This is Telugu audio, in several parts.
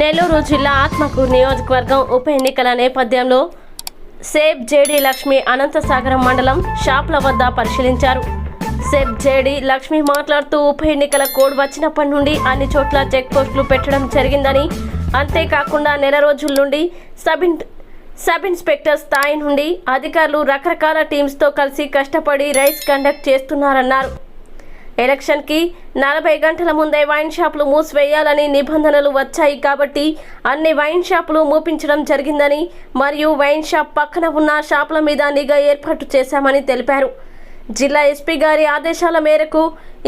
నెల్లూరు జిల్లా ఆత్మకు నియోజకవర్గం ఉప ఎన్నికల నేపథ్యంలో సేబ్ జేడి లక్ష్మి అనంతసాగరం మండలం షాప్ల వద్ద పరిశీలించారు. సేబ్ జేడి లక్ష్మి మాట్లాడుతూ ఉప ఎన్నికల కోడ్ వచ్చినప్పటి నుండి అన్ని చోట్ల చెక్ పోస్టులు పెట్టడం జరిగిందని అంతేకాకుండా నెల రోజుల నుండి సబ్ ఇన్ సబ్ ఇన్స్పెక్టర్ స్థాయి నుండి అధికారులు రకరకాల టీమ్స్తో కలిసి కష్టపడి రైస్ కండక్ట్ చేస్తున్నారన్నారు. ఎలక్షన్కి నలభై గంటల ముందే వైన్ షాపులు మూసివేయాలని నిబంధనలు వచ్చాయి కాబట్టి అన్ని వైన్ షాపులు మూపించడం జరిగిందని మరియు వైన్ షాప్ పక్కన ఉన్న షాపుల మీద నిఘా ఏర్పాటు చేశామని తెలిపారు. జిల్లా ఎస్పీ గారి ఆదేశాల మేరకు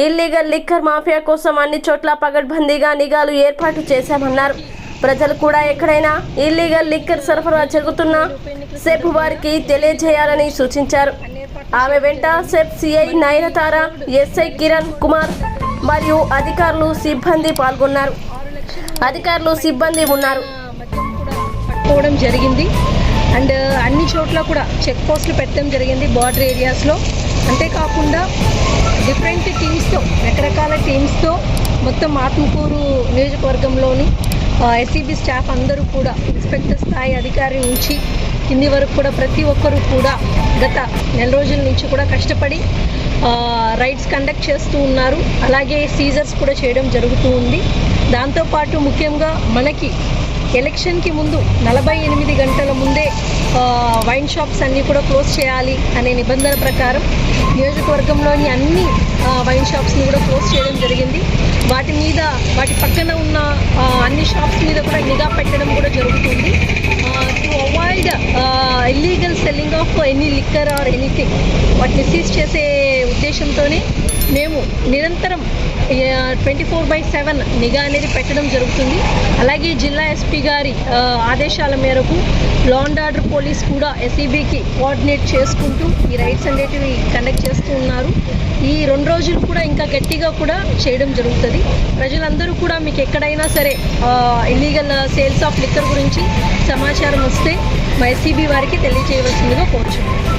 ఇల్లీగల్ లిక్కర్ మాఫియా కోసం అన్ని చోట్ల పగడ్బందీగా నిఘాలు ఏర్పాటు చేశామన్నారు. ప్రజలు కూడా ఎక్కడైనా ఇల్లీగల్ లిక్కర్ సరఫరా జరుగుతున్నా సేపు వారికి తెలియజేయాలని సూచించారు. ఆమె వెంట సెప్ సిఐ నయనతార ఎస్ఐ కిరణ్ కుమార్ మరియు అధికారులు సిబ్బంది పాల్గొన్నారు. అధికారులు సిబ్బంది ఉన్నారు. మద్యం కూడా పట్టుకోవడం జరిగింది. అండ్ అన్ని చోట్ల కూడా చెక్ పోస్టులు పెట్టడం జరిగింది బార్డర్ ఏరియాస్లో. అంతేకాకుండా డిఫరెంట్ టీమ్స్తో రకరకాల టీమ్స్తో మొత్తం ఆత్మకూరు నియోజకవర్గంలోని ఎస్సీబీ స్టాఫ్ అందరూ కూడా ఇన్స్పెక్టర్ స్థాయి అధికారి నుంచి కింది వరకు కూడా ప్రతి ఒక్కరూ కూడా గత నెల రోజుల నుంచి కూడా కష్టపడి రైడ్స్ కండక్ట్ చేస్తూ ఉన్నారు. అలాగే సీజర్స్ కూడా చేయడం జరుగుతూ ఉంది. దాంతోపాటు ముఖ్యంగా మనకి ఎలక్షన్కి ముందు నలభై ఎనిమిది గంటల ముందే వైన్ షాప్స్ అన్నీ కూడా క్లోజ్ చేయాలి అనే నిబంధన ప్రకారం నియోజకవర్గంలోని అన్ని వైన్ షాప్స్ని కూడా క్లోజ్ చేయడం జరిగింది. వాటి మీద వాటి పక్కన ఉన్న అన్ని షాప్స్ మీద కూడా నిఘా పెట్టడం కూడా జరుగుతుంది. for any liquor or anything. But disease చేసే ఉద్దేశంతోనే మేము నిరంతరం ట్వంటీ ఫోర్ బై సెవెన్ నిఘా అనేది పెట్టడం జరుగుతుంది. అలాగే జిల్లా ఎస్పీ గారి ఆదేశాల మేరకు లా అండ్ ఆర్డర్ పోలీస్ కూడా ఎస్ఈబికి కోఆర్డినేట్ చేసుకుంటూ ఈ రైడ్స్ అనేటివి కండక్ట్ చేస్తూ ఉన్నారు. ఈ రెండు రోజులు కూడా ఇంకా గట్టిగా కూడా చేయడం జరుగుతుంది. ప్రజలందరూ కూడా మీకు ఎక్కడైనా సరే ఇల్లీగల్ సేల్స్ ఆఫ్ లిక్కర్ గురించి సమాచారం వస్తే మా ఎస్ఈబి వారికి తెలియజేయవలసిందిగా కోరుచున్నాను